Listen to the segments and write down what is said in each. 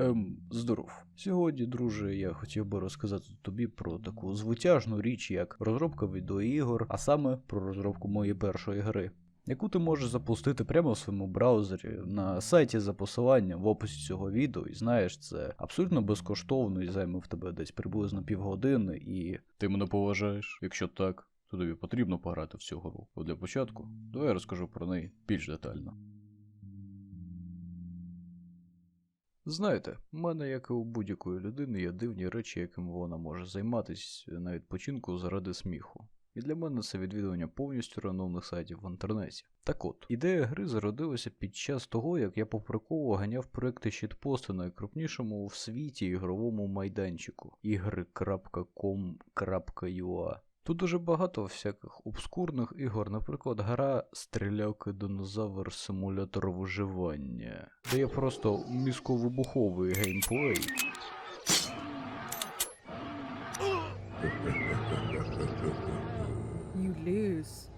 Ем, здоров. Сьогодні, друже, я хотів би розказати тобі про таку звитяжну річ, як розробка відеоігор, а саме про розробку моєї першої гри, яку ти можеш запустити прямо в своєму браузері на сайті за посиланням в описі цього відео. І знаєш, це абсолютно безкоштовно і займе в тебе десь приблизно півгодини, і ти мене поважаєш. Якщо так, то тобі потрібно пограти в цю гру. От для початку, давай я розкажу про неї більш детально. Знаєте, в мене, як і у будь-якої людини, є дивні речі, якими вона може займатися на відпочинку заради сміху. І для мене це відвідування повністю рандомних сайтів в інтернеті. Так от, ідея гри зародилася під час того, як я по приколу ганяв проекти щитпосту на найкрупнішому в світі ігровому майданчику ігри.com.ua. Тут дуже багато всяких обскурних ігор, наприклад, гра Стрілялки Динозавр Симулятор виживання, де є просто мізковибуховий геймплей. You lose.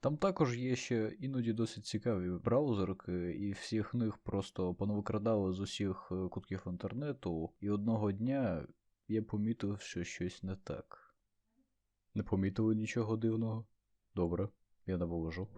Там також є ще іноді досить цікаві браузерки, і всіх них просто понавикрадали з усіх е, кутків інтернету, і одного дня я помітив, що щось не так. Не помітили нічого дивного? Добре, я не виложу.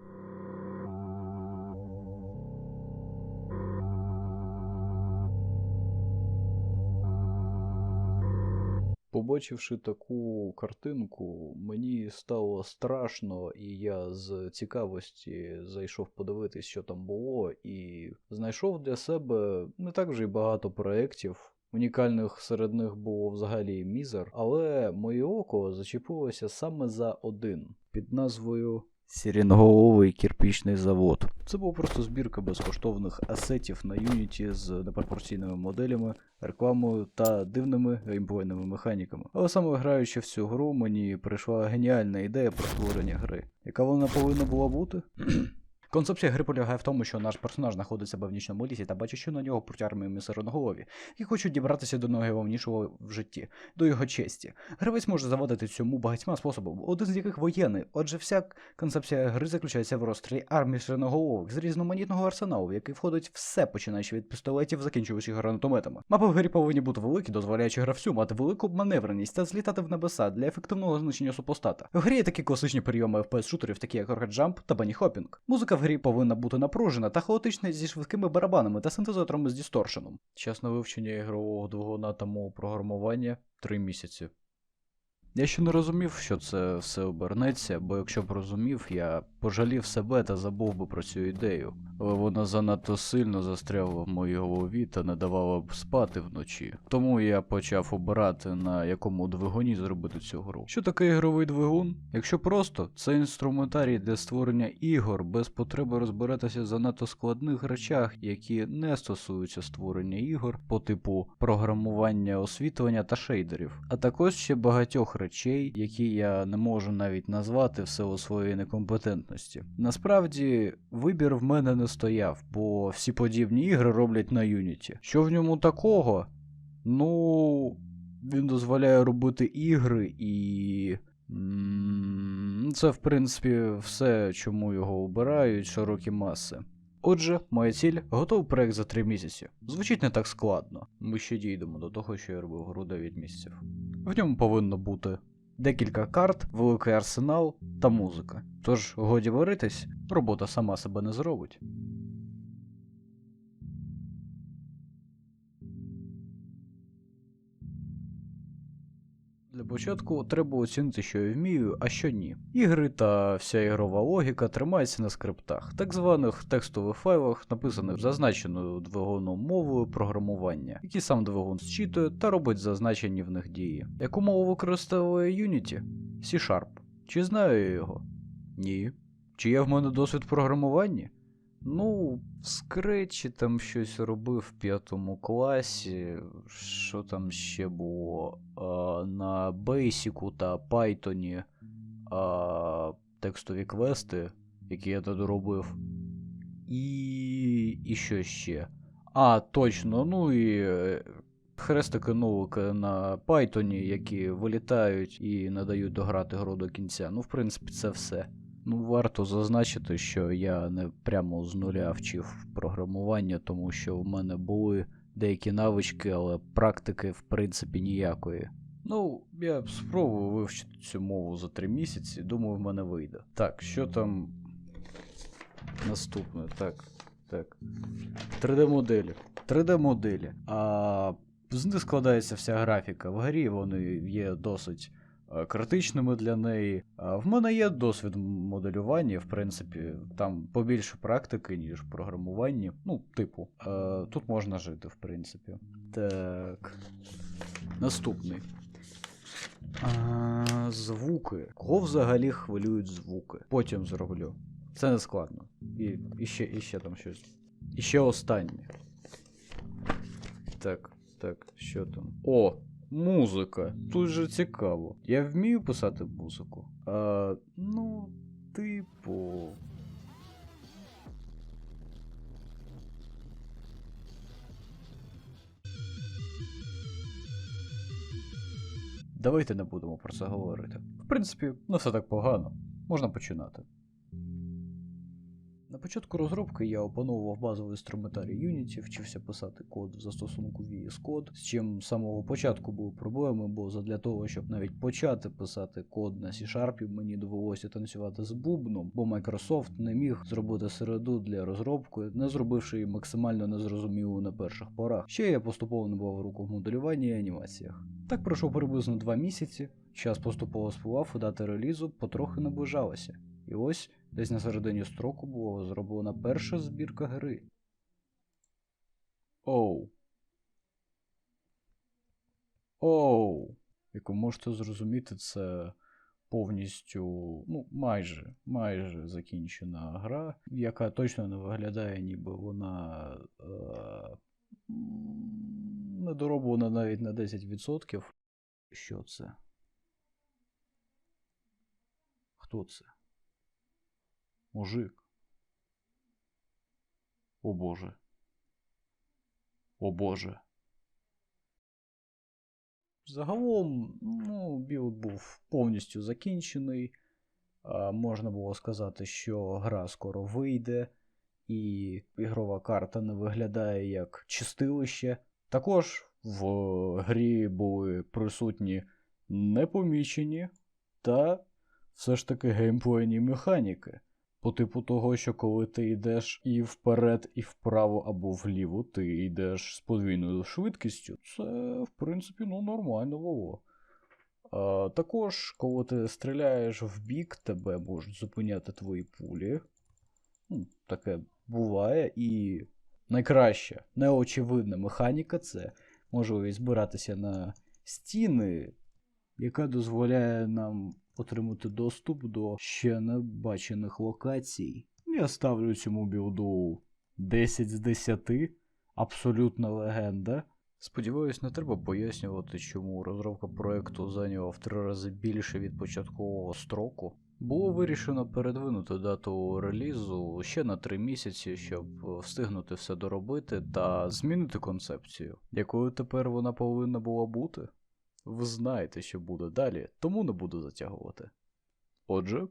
Побачивши таку картинку, мені стало страшно, і я з цікавості зайшов подивитись, що там було, і знайшов для себе не так вже й багато проєктів. Унікальних серед них було взагалі мізер, але моє око зачепилося саме за один під назвою Сірінголовий кірпічний завод. Це був просто збірка безкоштовних асетів на Unity з непропорційними моделями, рекламою та дивними геймплейними механіками. Але саме граючи в цю гру, мені прийшла геніальна ідея про створення гри. Яка вона повинна була бути? Концепція гри полягає в тому, що наш персонаж знаходить себе в нічному лісі та бачить, що на нього пруть армії місероноголові, які хочуть дібратися до найголовнішого в житті, до його честі. Гравець може завадити цьому багатьма способами, один з яких воєнний. Отже, вся концепція гри заключається в розстрілі армії сиреноголових з різноманітного арсеналу, в який входить все, починаючи від пістолетів, закінчуючи гранатометами. Мапи в грі повинні бути великі, дозволяючи гравцю мати велику маневреність та злітати в небеса для ефективного знищення супостата. В грі є такі класичні прийоми FPS-шутерів, такі як Rocket Jump та Bunny Hopping. Музика в грі повинна бути напружена та хаотична зі швидкими барабанами та синтезаторами з дісторшеном. Час на вивчення ігрового двигуна та мого програмування 3 місяці. Я ще не розумів, що це все обернеться, бо якщо б розумів, я пожалів себе та забув би про цю ідею. Але вона занадто сильно застряла в моїй голові та не давала б спати вночі. Тому я почав обирати, на якому двигуні зробити цю гру. Що таке ігровий двигун? Якщо просто, це інструментарій для створення ігор без потреби розбиратися занадто складних речах, які не стосуються створення ігор по типу програмування освітлення та шейдерів, а також ще багатьох речей, які я не можу навіть назвати в силу своєї некомпетентності. Насправді, вибір в мене не стояв, бо всі подібні ігри роблять на Unity. Що в ньому такого? Ну, він дозволяє робити ігри і. Це, в принципі, все, чому його обирають широкі маси. Отже, моя ціль готовий проект за 3 місяці. Звучить не так складно. Ми ще дійдемо до того, що я робив гру 9 місяців. В ньому повинно бути декілька карт, великий арсенал та музика. Тож, годі варитись, робота сама себе не зробить. Для початку треба оцінити, що я вмію, а що ні. Ігри та вся ігрова логіка тримається на скриптах, так званих текстових файлах, написаних зазначеною двигуном мовою програмування, які сам двигун зчитує та робить зазначені в них дії. Яку мову використовує Unity? C-Sharp. Чи знаю я його? Ні. Чи є в мене досвід в програмуванні? Ну, скретчі там щось робив в п'ятому класі. Що там ще було? А, на Basic та Python а, текстові квести, які я тоді робив. І. і що ще? А, точно, ну і хрестики нолики на Python, які вилітають і не дають дограти гру до кінця. Ну, в принципі, це все. Ну, варто зазначити, що я не прямо з нуля вчив програмування, тому що в мене були деякі навички, але практики, в принципі, ніякої. Ну, я спробую вивчити цю мову за три місяці, думаю, в мене вийде. Так, що там наступне? Так, так. 3D-моделі. 3D-моделі. А з них складається вся графіка. В грі вони є досить критичними для неї. В мене є досвід моделювання, в принципі, там побільше практики, ніж в програмуванні. Ну, типу, е, тут можна жити, в принципі. Так. Наступний. А, звуки. Кого взагалі хвилюють звуки? Потім зроблю. Це не складно. І, і, ще, і ще там щось. І ще останнє. Так, так, що там? О, музика. Тут же цікаво. Я вмію писати музику. А, ну, типу. Давайте не будемо про це говорити. В принципі, не все так погано. Можна починати. На початку розробки я опановував базовий інструментарій Unity, вчився писати код в застосунку VS Code, з чим з самого початку були проблеми, бо задля того, щоб навіть почати писати код на C-Sharp, мені довелося танцювати з бубном, бо Microsoft не міг зробити середу для розробки, не зробивши її максимально незрозумілою на перших порах. Ще я поступово набував руку в моделюванні і анімаціях. Так пройшло приблизно два місяці. Час поступово спливав, і релізу потрохи наближалася. І ось десь на середині строку була зроблена перша збірка гри. Оу. Оу. Як ви можете зрозуміти, це повністю, ну, майже, майже закінчена гра, яка точно не виглядає, ніби вона е, недороблена навіть на 10%. Що це? Хто це? Мужик. О Боже. О Боже. Загалом, ну, білд був повністю закінчений. Можна було сказати, що гра скоро вийде, і ігрова карта не виглядає як чистилище. Також в грі були присутні непомічені та все ж таки геймплейні механіки. По типу того, що коли ти йдеш і вперед, і вправо або вліво, ти йдеш з подвійною швидкістю, це, в принципі, ну, нормально було. А, також, коли ти стріляєш в бік, тебе можуть зупиняти твої пулі. Ну, таке буває. І найкраща, неочевидна механіка це можливість збиратися на стіни, яка дозволяє нам отримати доступ до ще не бачених локацій. Я ставлю цьому білду 10 з 10. Абсолютна легенда. Сподіваюсь, не треба пояснювати, чому розробка проекту зайняла в три рази більше від початкового строку. Було вирішено передвинути дату релізу ще на 3 місяці, щоб встигнути все доробити та змінити концепцію, якою тепер вона повинна була бути. Ви знаєте, що буде далі, тому не буду затягувати. Отже.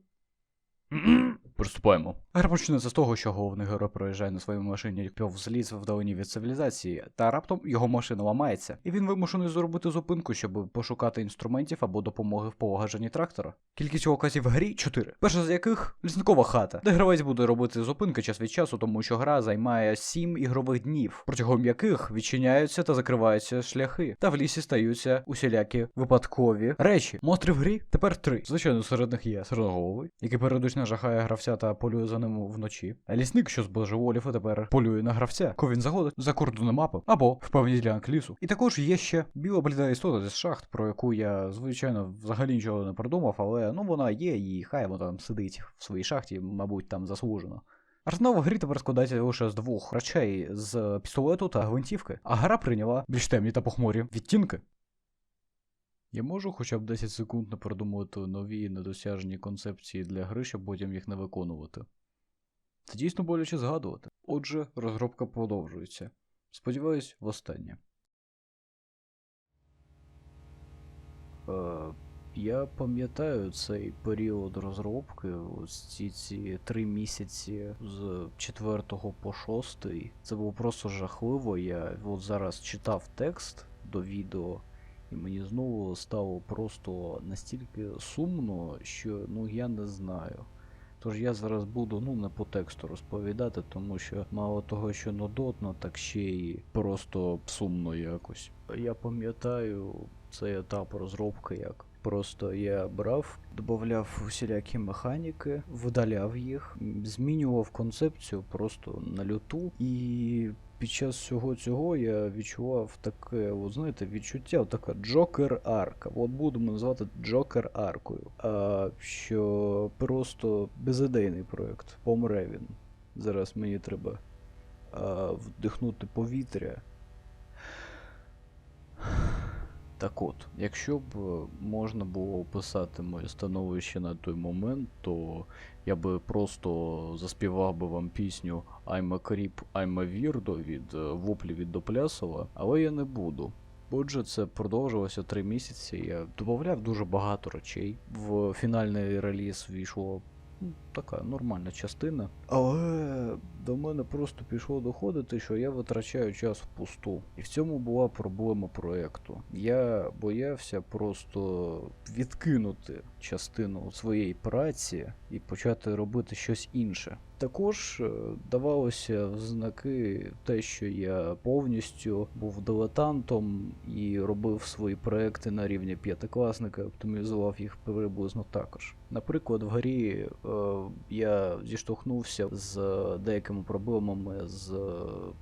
Приступаємо. Гра почнеться з того, що головний герой проїжджає на своїй машині повз ліс вдалині від цивілізації, та раптом його машина ламається, і він вимушений зробити зупинку, щоб пошукати інструментів або допомоги в полагодженні трактора. Кількість локацій в грі 4, перша з яких лісникова хата, де гравець буде робити зупинки час від часу, тому що гра займає 7 ігрових днів, протягом яких відчиняються та закриваються шляхи, та в лісі стаються усілякі випадкові речі. Монстрів в грі тепер три. Звичайно, серед них є середоголовий, який періодично жахає гравця та полює за ним вночі. Лісник, що з божеволів, тепер полює на гравця, коли він заходить за кордони мапи або в певні ділянки лісу. І також є ще біла бліда істота з шахт, про яку я, звичайно, взагалі нічого не придумав, але ну вона є, і хай вона там сидить в своїй шахті, мабуть, там заслужено. Арсенал в грі тепер складається лише з двох речей з пістолету та гвинтівки, а гра прийняла більш темні та похмурі відтінки. Я можу хоча б 10 секунд не продумувати нові недосяжні концепції для гри, щоб потім їх не виконувати. Це дійсно боляче згадувати. Отже, розробка продовжується. Сподіваюсь, востаннє. Е, я пам'ятаю цей період розробки, ось ці, ці три місяці з 4 по 6. Це було просто жахливо. Я от зараз читав текст до відео, і мені знову стало просто настільки сумно, що ну я не знаю. Тож я зараз буду ну не по тексту розповідати, тому що мало того, що нудотно, так ще й просто сумно якось. Я пам'ятаю цей етап розробки як. Просто я брав, додавав усілякі механіки, видаляв їх, змінював концепцію просто на люту. І під час всього цього я відчував таке, от, знаєте, відчуття, така Джокер арка. От будемо називати Джокер аркою. А, що просто безідейний проект. Помре він. Зараз мені треба а, вдихнути повітря. Так от, якщо б е, можна було описати моє становище на той момент, то я би просто заспівав би вам пісню I'm a creep, I'm a weirdo від е, воплі від Доплясова, але я не буду. Отже, це продовжувалося три місяці. Я додавав дуже багато речей. В фінальний реліз війшло така нормальна частина. Але до мене просто пішло доходити, що я витрачаю час впусту. І в цьому була проблема проекту. Я боявся просто відкинути частину своєї праці і почати робити щось інше. Також е, давалося в знаки те, що я повністю був дилетантом і робив свої проекти на рівні п'ятикласника, оптимізував їх приблизно також. Наприклад, в грі е, я зіштовхнувся з деякими проблемами з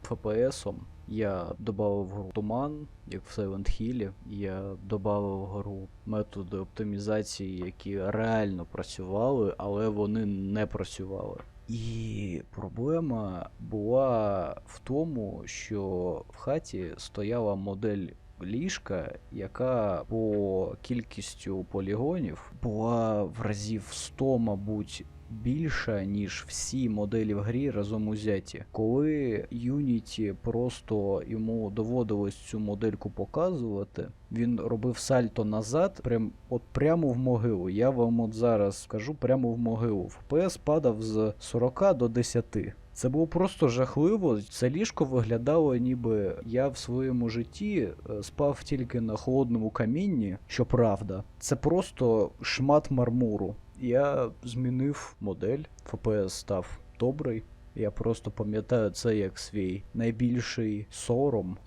FPS-ом. Я додав гру туман, як в Silent Hill. Я додав гру методи оптимізації, які реально працювали, але вони не працювали. І проблема була в тому, що в хаті стояла модель ліжка, яка по кількістю полігонів була в разів 100, мабуть, більша, ніж всі моделі в грі разом узяті. Коли Unity просто йому доводилось цю модельку показувати, він робив сальто назад, прям от прямо в могилу. Я вам от зараз скажу прямо в могилу. FPS падав з 40 до 10. Це було просто жахливо. Це ліжко виглядало, ніби я в своєму житті е, спав тільки на холодному камінні, що правда. Це просто шмат мармуру. Я змінив модель, FPS став добрий. Я просто пам'ятаю це як свій найбільший сором.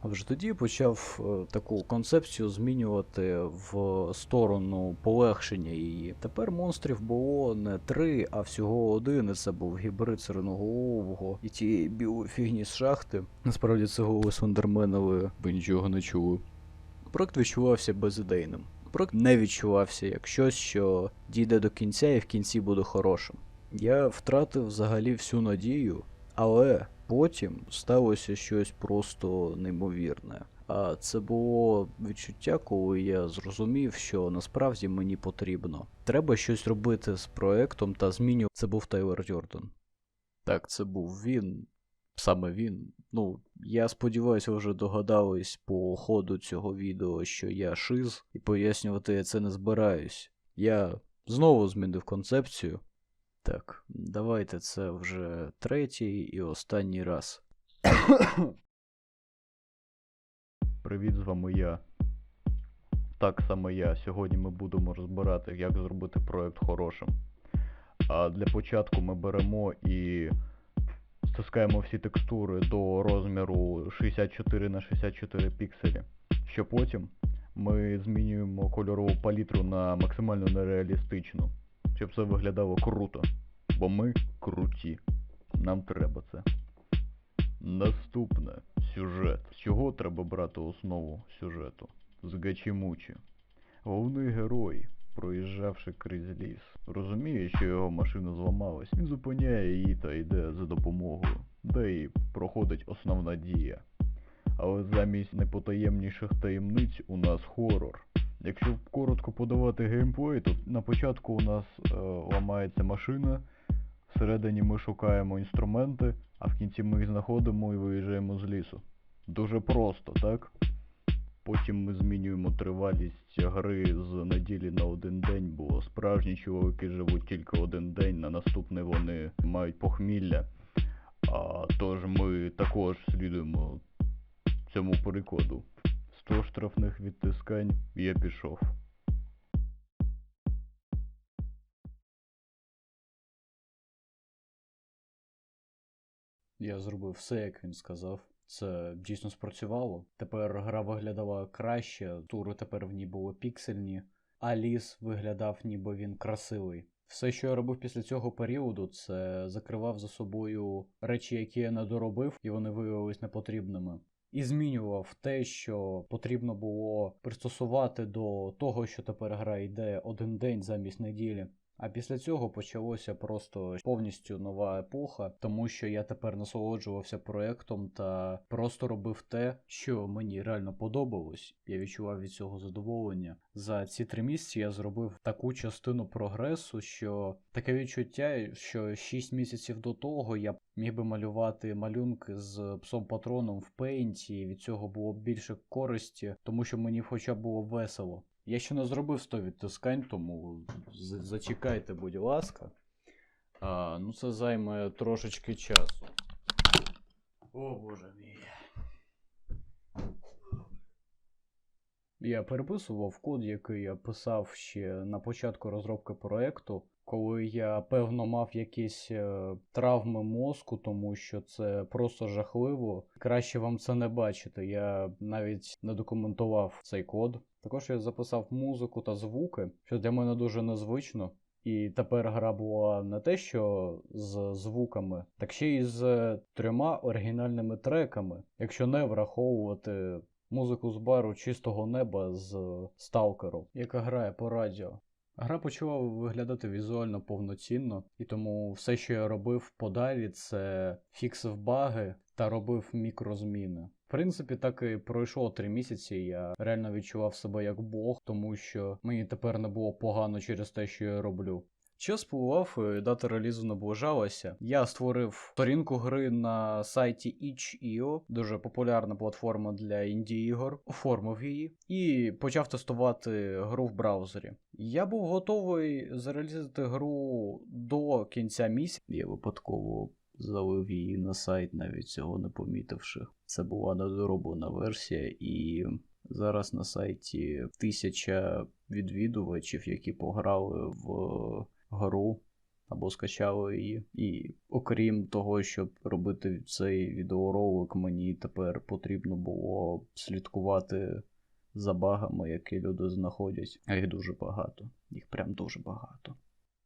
А вже тоді почав е, таку концепцію змінювати в сторону полегшення її. Тепер монстрів було не три, а всього один. І це був гібрид сиреноголового і ті білої фігні з шахти. Насправді це голос Ендермена, ви ви нічого не чули. Проект відчувався безідейним. Проект не відчувався як щось, що дійде до кінця і в кінці буде хорошим. Я втратив взагалі всю надію, але потім сталося щось просто неймовірне. А це було відчуття, коли я зрозумів, що насправді мені потрібно. Треба щось робити з проектом та змінювати. Це був Тайлер Дьордан. Так, це був він. Саме він. Ну, я сподіваюся, вже догадались по ходу цього відео, що я шиз, і пояснювати я це не збираюсь. Я знову змінив концепцію. Так, давайте це вже третій і останній раз. Привіт, з вами я. Так саме я. Сьогодні ми будемо розбирати, як зробити проект хорошим. А для початку ми беремо і стискаємо всі текстури до розміру 64 на 64 пікселі. Що потім ми змінюємо кольорову палітру на максимально нереалістичну, щоб це виглядало круто. Бо ми круті. Нам треба це. Наступне сюжет. З чого треба брати основу сюжету? З Гачімучі. Головний герой, проїжджавши крізь ліс, розуміє, що його машина зламалась. Він зупиняє її та йде за допомогою, де і проходить основна дія. Але замість найпотаємніших таємниць у нас хорор. Якщо коротко подавати геймплей, то на початку у нас е, ламається машина, Всередині ми шукаємо інструменти, а в кінці ми їх знаходимо і виїжджаємо з лісу. Дуже просто, так? Потім ми змінюємо тривалість гри з неділі на один день, бо справжні чоловіки живуть тільки один день, на наступний вони мають похмілля. А тож ми також слідуємо цьому прикладу. 100 штрафних відтискань, я пішов. Я зробив все, як він сказав. Це дійсно спрацювало. Тепер гра виглядала краще, тури тепер в ній були піксельні, а ліс виглядав, ніби він красивий. Все, що я робив після цього періоду, це закривав за собою речі, які я не доробив, і вони виявились непотрібними. І змінював те, що потрібно було пристосувати до того, що тепер гра йде один день замість неділі. А після цього почалося просто повністю нова епоха, тому що я тепер насолоджувався проектом та просто робив те, що мені реально подобалось. Я відчував від цього задоволення. За ці три місяці я зробив таку частину прогресу, що таке відчуття, що 6 місяців до того я міг би малювати малюнки з псом патроном в пейнті, від цього було б більше користі, тому що мені хоча б було весело. Я ще не зробив 100 відтискань, тому зачекайте, будь ласка. А, ну це займе трошечки часу. О боже мій. Я переписував код, який я писав ще на початку розробки проекту, коли я певно мав якісь е, травми мозку, тому що це просто жахливо. Краще вам це не бачити. Я навіть не документував цей код. Також я записав музику та звуки, що для мене дуже незвично. І тепер гра була не те, що з звуками, так ще й з трьома оригінальними треками, якщо не враховувати музику з бару чистого неба з Сталкеру, яка грає по радіо. Гра почала виглядати візуально повноцінно, і тому все, що я робив подалі, це фіксив баги та робив мікрозміни. В принципі, так і пройшло три місяці. Я реально відчував себе як Бог, тому що мені тепер не було погано через те, що я роблю. Час спливав, і дата релізу наближалася. Я створив сторінку гри на сайті itch.io, дуже популярна платформа для інді-ігор, оформив її і почав тестувати гру в браузері. Я був готовий зарелізити гру до кінця місяця. Я випадково залив її на сайт, навіть цього не помітивши. Це була недороблена версія, і зараз на сайті тисяча відвідувачів, які пограли в гру або скачали її. І окрім того, щоб робити цей відеоролик, мені тепер потрібно було слідкувати за багами, які люди знаходять. А їх дуже багато. Їх прям дуже багато.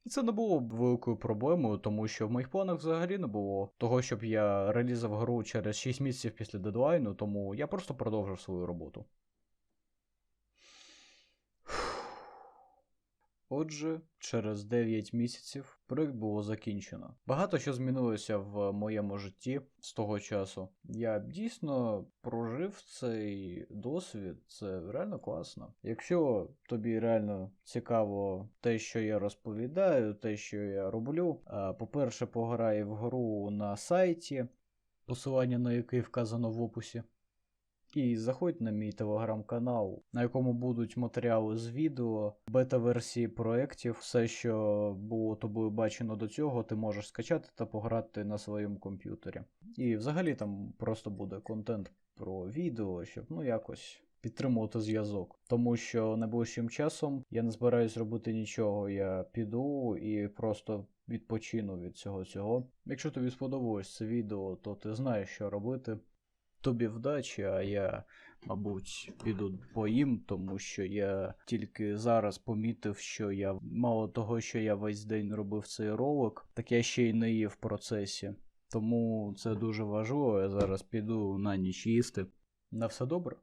І це не було б великою проблемою, тому що в моїх планах взагалі не було того, щоб я релізав гру через 6 місяців після дедлайну, тому я просто продовжив свою роботу. Отже, через 9 місяців проект було закінчено. Багато що змінилося в моєму житті з того часу. Я дійсно прожив цей досвід, це реально класно. Якщо тобі реально цікаво те, що я розповідаю, те, що я роблю, по-перше, пограй в гру на сайті, посилання на який вказано в описі. І заходь на мій телеграм-канал, на якому будуть матеріали з відео, бета-версії проєктів, все, що було тобою бачено до цього, ти можеш скачати та пограти на своєму комп'ютері. І взагалі там просто буде контент про відео, щоб ну якось підтримувати зв'язок. Тому що найближчим часом я не збираюсь робити нічого, я піду і просто відпочину від цього цього. Якщо тобі сподобалось це відео, то ти знаєш, що робити. Тобі вдачі, а я, мабуть, піду поїм, тому що я тільки зараз помітив, що я мало того, що я весь день робив цей ролик, так я ще й не їв в процесі. Тому це дуже важливо. Я зараз піду на ніч їсти. На все добре.